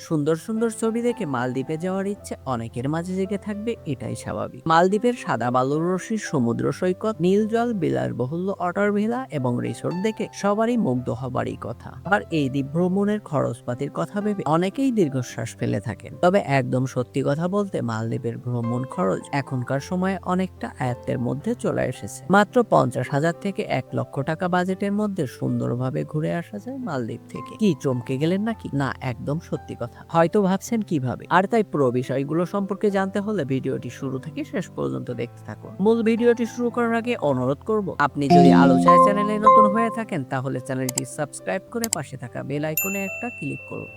সুন্দর সুন্দর ছবি দেখে মালদ্বীপে যাওয়ার ইচ্ছে অনেকের মাঝে জেগে থাকবে, এটাই স্বাভাবিক। মালদ্বীপের সাদা বালুর রশির সমুদ্র সৈকত, নীল জল বিলার বিলাসবহুল্য অটর ভিলা এবং রিসোর্ট দেখে সবারই মুগ্ধ হবারই কথা। আর এই দ্বীপ ভ্রমণের খরচপাতির কথা ভেবে অনেকেই দীর্ঘশ্বাস ফেলে থাকেন। তবে একদম সত্যি কথা বলতে মালদ্বীপের ভ্রমণ খরচ এখনকার সময়ে অনেকটা আয়ত্তের মধ্যে চলে এসেছে। মাত্র পঞ্চাশ হাজার থেকে এক লক্ষ টাকা বাজেটের মধ্যে সুন্দরভাবে ঘুরে আসা যায় মালদ্বীপ থেকে। কি চমকে গেলেন নাকি? না, একদম সত্যি কথা হয়তো ভাবছেন কীভাবে। আর তাই পুরো বিষয়গুলো সম্পর্কে জানতে হলে ভিডিওটি শুরু থেকে শেষ পর্যন্ত দেখতে থাকুন। মূল ভিডিওটি শুরু করার আগে অনুরোধ করব, আপনি যদি আলোচনা চ্যানেলে নতুন হয়ে থাকেন তাহলে চ্যানেলটি সাবস্ক্রাইব করে পাশে থাকা বেল আইকনে একটা ক্লিক করুন।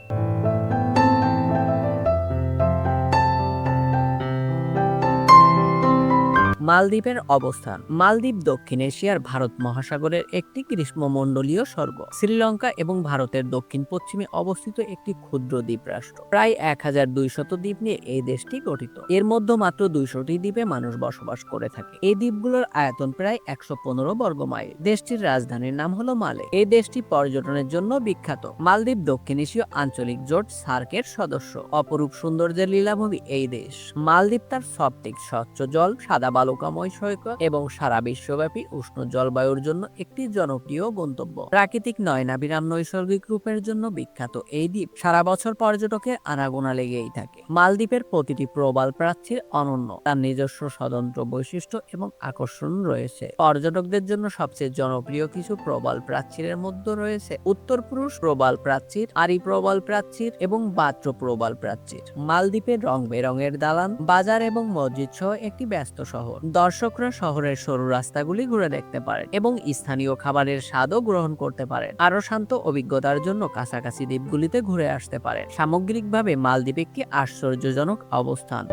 মালদ্বীপের অবস্থান। মালদ্বীপ দক্ষিণ এশিয়ার ভারত মহাসাগরের একটি গ্রীষ্মমণ্ডলীয় স্বর্গ। শ্রীলঙ্কা এবং ভারতের দক্ষিণ পশ্চিমে অবস্থিত একটি ক্ষুদ্র দ্বীপ রাষ্ট্র প্রায় এক হাজার দুইশত দ্বীপ নিয়ে এই দেশটি গঠিত। এর মধ্যে মাত্র দুইশটি দ্বীপে মানুষ বসবাস করে থাকে। এই দ্বীপগুলোর আয়তন প্রায় একশো পনেরো বর্গ মাইল। দেশটির রাজধানীর নাম হলো মালে। এই দেশটি পর্যটনের জন্য বিখ্যাত। মালদ্বীপ দক্ষিণ এশীয় আঞ্চলিক জোট সার্কের সদস্য। অপরূপ সৌন্দর্যের লীলাভূমি এই দেশ। মালদ্বীপ তার সবটিক স্বচ্ছ জল, সাদা বালুকাময় সৈকত এবং সারা বিশ্বব্যাপী উষ্ণ জলবায়ুর জন্য একটি জনপ্রিয় গন্তব্য। প্রাকৃতিক নয়নাবিরাম নৈসর্গিক রূপের জন্য বিখ্যাত এই দ্বীপ সারা বছর পর্যটকের আনাগোনা লেগেই থাকে। মালদ্বীপের প্রতিটি প্রবাল প্রার্থীর অনন্য। তার নিজস্ব স্বতন্ত্র বৈশিষ্ট্য এবং আকর্ষণ রয়েছে। পর্যটকদের জন্য সবচেয়ে জনপ্রিয় কিছু প্রবাল প্রাচীরের মধ্যে রয়েছে উত্তর পুরুষ প্রবাল প্রাচীর আরি প্রবাল প্রাচীর এবং বাত্র প্রবাল প্রাচীর মালদ্বীপের রং বেরঙের দালান, বাজার এবং মসজিদ সহ একটি ব্যস্ত শহর। দর্শকরা শহরের সরু রাস্তাগুলি ঘুরে দেখতে পারেন এবং স্থানীয় খাবারের স্বাদও গ্রহণ করতে পারেন। আরও শান্ত অভিজ্ঞতার জন্য কাছাকাছি দ্বীপগুলিতে ঘুরে আসতে পারেন। সামগ্রিকভাবে মালদ্বীপ একটি আশ্চর্যজনক অবস্থান।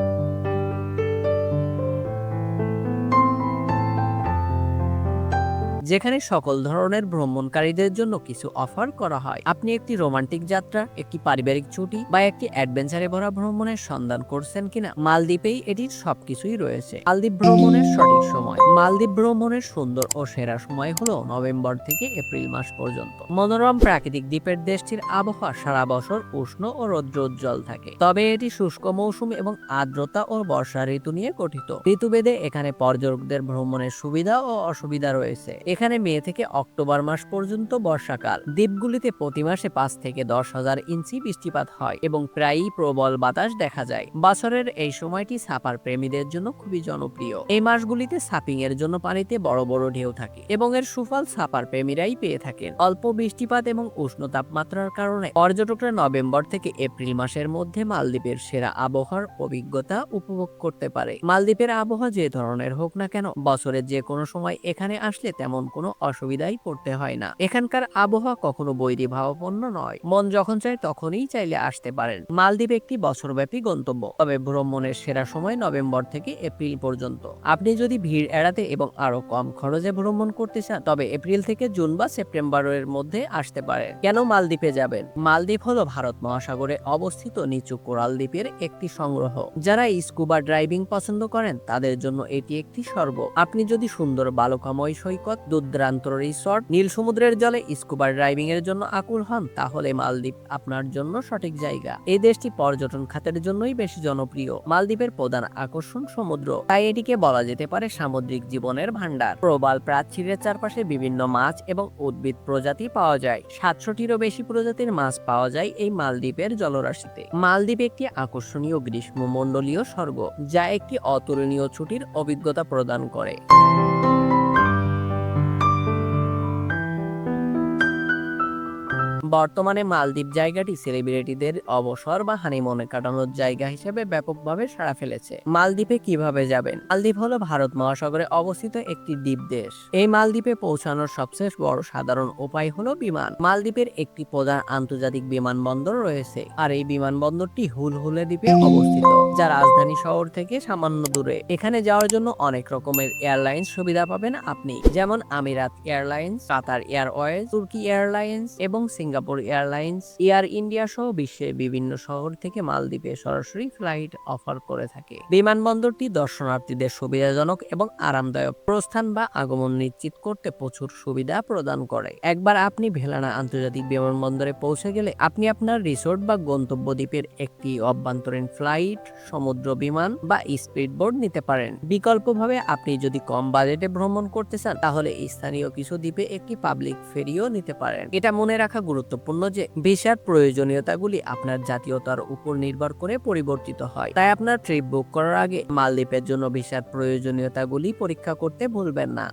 যেখানে সকল ধরনের ভ্রমণকারীদের জন্য কিছু অফার করা হয়। আপনি একটি রোমান্টিক যাত্রা, একটি পারিবারিক ছুটি বা একটি অ্যাডভেঞ্চারে ভরা ভ্রমণের সন্ধান করছেন কিনা, মালদ্বীপেই এটির সবকিছুই রয়েছে। মালদ্বীপ ভ্রমণের সঠিক সময়। মালদ্বীপ ভ্রমণের সুন্দর ও সেরা সময় হলো নভেম্বর থেকে এপ্রিল মাস পর্যন্ত। মনোরম প্রাকৃতিক দ্বীপের দেশটির আবহাওয়া সারা বছর উষ্ণ ও রৌদ্রোজ্জ্বল থাকে। তবে এটি শুষ্ক মৌসুম এবং আর্দ্রতা ও বর্ষা ঋতু নিয়ে গঠিত। ঋতুভেদে এখানে পর্যটকদের ভ্রমণের সুবিধা ও অসুবিধা রয়েছে। এখানে মে থেকে অক্টোবর মাস পর্যন্ত বর্ষাকাল। দ্বীপগুলিতে প্রতি মাসে পাঁচ থেকে দশ হাজার ইঞ্চি বৃষ্টিপাত হয় এবং প্রায়ই প্রবল বাতাস দেখা যায়। বছরের এই সময়টি সাপার প্রেমীদের জন্য খুবই জনপ্রিয়। এই মাসগুলিতে সাপিং এর জন্য পানিতে বড় বড় ঢেউ থাকে এবং এর সুফল সাপার প্রেমীরাই পেয়ে থাকেন। অল্প বৃষ্টিপাত এবং উষ্ণ তাপমাত্রার কারণে পর্যটকরা নভেম্বর থেকে এপ্রিল মাসের মধ্যে মালদ্বীপের সেরা আবহাওয়ার অভিজ্ঞতা উপভোগ করতে পারে। মালদ্বীপের আবহাওয়া যে ধরনের হোক না কেন, বছরের যে কোনো সময় এখানে আসলে তেমন কোনো অসুবিধাই পড়তে হয় না। এখানকার আবহাওয়া কখনো বৈরী ভাবাপন্ন নয়। মন যখন চায় তখনই চাইলে আসতে পারেন। মালদ্বীপ একটি বছরব্যাপী গন্তব্য, তবে ভ্রমণের সেরা সময় নভেম্বর থেকে এপ্রিল পর্যন্ত। আপনি যদি ভিড় এড়াতে এবং আরও কম খরচে ভ্রমণ করতে চান, তবে এপ্রিল থেকে জুন বা সেপ্টেম্বরের মধ্যে আসতে পারেন। কেন মালদ্বীপে যাবেন? মালদ্বীপ হলো ভারত মহাসাগরে অবস্থিত নিচু কোরাল দ্বীপের একটি সংগ্রহ। যারা স্কুবা ড্রাইভিং পছন্দ করেন, তাদের জন্য এটি একটি স্বর্গ। আপনি যদি সুন্দর বালুকাময় সৈকত দুর্দান্ত রিসর্ট নীল সমুদ্রের জলে স্কুবা ড্রাইভিং এর জন্য আকুল হন, তাহলে মালদ্বীপ আপনার জন্য সঠিক জায়গা। এই দেশটি পর্যটন খাতের জন্যই বেশি জনপ্রিয়, মালদ্বীপের প্রধান আকর্ষণ সমুদ্র। তাই এটিকে বলা যেতে পারে সামুদ্রিক জীবনের ভান্ডার প্রবাল প্রাচীরের চারপাশে বিভিন্ন মাছ এবং উদ্ভিদ প্রজাতি পাওয়া যায়। সাতশোটিরও বেশি প্রজাতির মাছ পাওয়া যায় এই মালদ্বীপের জলরাশিতে। মালদ্বীপ একটি আকর্ষণীয় গ্রীষ্মমণ্ডলীয় স্বর্গ, যা একটি অতুলনীয় ছুটির অভিজ্ঞতা প্রদান করে। বর্তমানে মালদ্বীপ জায়গাটি সেলিব্রিটিদের অবসর বা হানিমুনে কাটানোর জায়গা হিসেবে ব্যাপকভাবে সাড়া ফেলেছে। মালদ্বীপে কীভাবে যাবেন? মালদ্বীপ হলো ভারত মহাসাগরে অবস্থিত একটি দ্বীপ দেশ। এই মালদ্বীপে পৌঁছানোর সবচেয়ে বড় সাধারণ উপায় হলো বিমান। মালদ্বীপের একটি প্রধান আন্তর্জাতিক বিমানবন্দর রয়েছে আর এই বিমানবন্দরটি হুলহুলে দ্বীপে অবস্থিত, যা রাজধানী শহর থেকে সামান্য দূরে। এখানে যাওয়ার জন্য অনেক রকমের এয়ারলাইন্স সুবিধা পাবেন আপনি, যেমন আমিরাত এয়ারলাইন্স, কাতার এয়ারওয়েজ, তুর্কি এয়ারলাইন্স এবং Singapore. Singapore airlines, air India সহ বিশ্বের বিভিন্ন শহর থেকে মালদ্বীপে সরাসরি ফ্লাইট অফার করে থাকে। বিমানবন্দরটি দর্শনার্থীদের সুবিধাজনক এবং আরামদায়ক প্রস্থান বা আগমন নিশ্চিত করতে প্রচুর সুবিধা প্রদান করে। একবার আপনি ভেলানা আন্তর্জাতিক বিমানবন্দরে পৌঁছে গেলে আপনি আপনার রিসোর্ট বা গন্তব্য দ্বীপের একটি অভ্যন্তরীণ ফ্লাইট, সমুদ্র বিমান বা স্পিড বোর্ড নিতে পারেন। বিকল্পভাবে আপনি যদি কম বাজেটে ভ্রমণ করতে চান, তাহলে স্থানীয় কিছু দ্বীপে একটি পাবলিক ফেরিও নিতে পারেন। এটা মনে রাখা গুরুত্বপূর্ণ যে ভিসার প্রয়োজনীয়তাগুলি আপনার জাতীয়তার উপর নির্ভর করে পরিবর্তিত হয়। তাই আপনার ট্রিপ বুক করার আগে মালদ্বীপের জন্য ভিসার প্রয়োজনীয়তাগুলি পরীক্ষা করতে ভুলবেন না।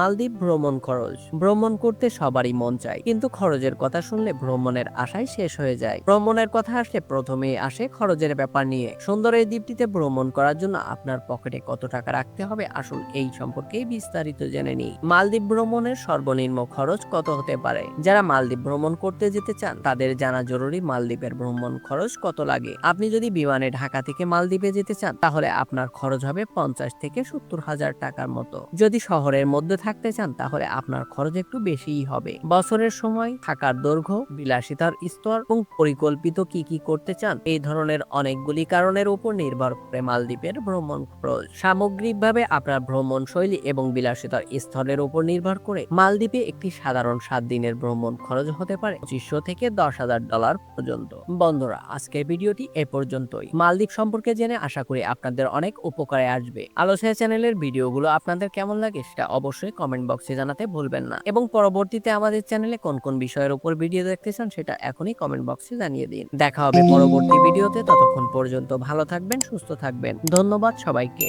মালদ্বীপ ভ্রমণ খরচ। ভ্রমণ করতে সবারই মন চায়, কিন্তু খরচের কথা শুনলে ভ্রমণের আশাই শেষ হয়ে যায়। ভ্রমণের কথা আসলে প্রথমেই আসে খরচের ব্যাপার নিয়ে। সুন্দর এই দ্বীপটিতে ভ্রমণ করার জন্য আপনার পকেটে কত টাকা রাখতে হবে আসল এই সম্পর্কেই বিস্তারিত জেনে নিই। মালদ্বীপ ভ্রমণের সর্বনিম্ন খরচ কত হতে পারে? যারা মালদ্বীপ ভ্রমণ করতে যেতে চান, তাদের জানা জরুরি মালদ্বীপের ভ্রমণ খরচ কত লাগে? আপনি যদি বিমানে ঢাকা থেকে মালদ্বীপে যেতে চান, তাহলে আপনার খরচ হবে পঞ্চাশ থেকে সত্তর হাজার টাকার মতো। যদি শহরের মধ্যে থাকতে চান, তাহলে আপনার খরচ একটু বেশিই হবে। বছরের সময় থাকার দৈর্ঘ্য, বিলাসিতার স্তর এবং পরিকল্পিত কি কি করতে চান, এই ধরনের অনেকগুলি কারণের উপর নির্ভর করে মালদ্বীপের ভ্রমণ খরচ। সামগ্রিকভাবে আপনার ভ্রমণ শৈলী এবং বিলাসিতার স্তরের উপর নির্ভর করে মালদ্বীপে একটি সাধারণ সাত দিনের ভ্রমণ খরচ হতে পারে, পঁচিশশো থেকে দশ হাজার ডলার পর্যন্ত। বন্ধুরা, আজকের ভিডিওটি এ পর্যন্তই। মালদ্বীপ সম্পর্কে জেনে আশা করি আপনাদের অনেক উপকারে আসবে। আলোচনা চ্যানেলের ভিডিওগুলো আপনাদের কেমন লাগে, সেটা অবশ্যই কমেন্ট বক্সে জানাতে ভুলবেন না। এবং পরবর্তীতে আমাদের চ্যানেলে কোন কোন বিষয়ের উপর ভিডিও দেখতে চান সেটা এখনই কমেন্ট বক্সে জানিয়ে দিন। দেখা হবে পরবর্তী ভিডিওতে ততক্ষণ পর্যন্ত ভালো থাকবেন, সুস্থ থাকবেন। ধন্যবাদ সবাইকে।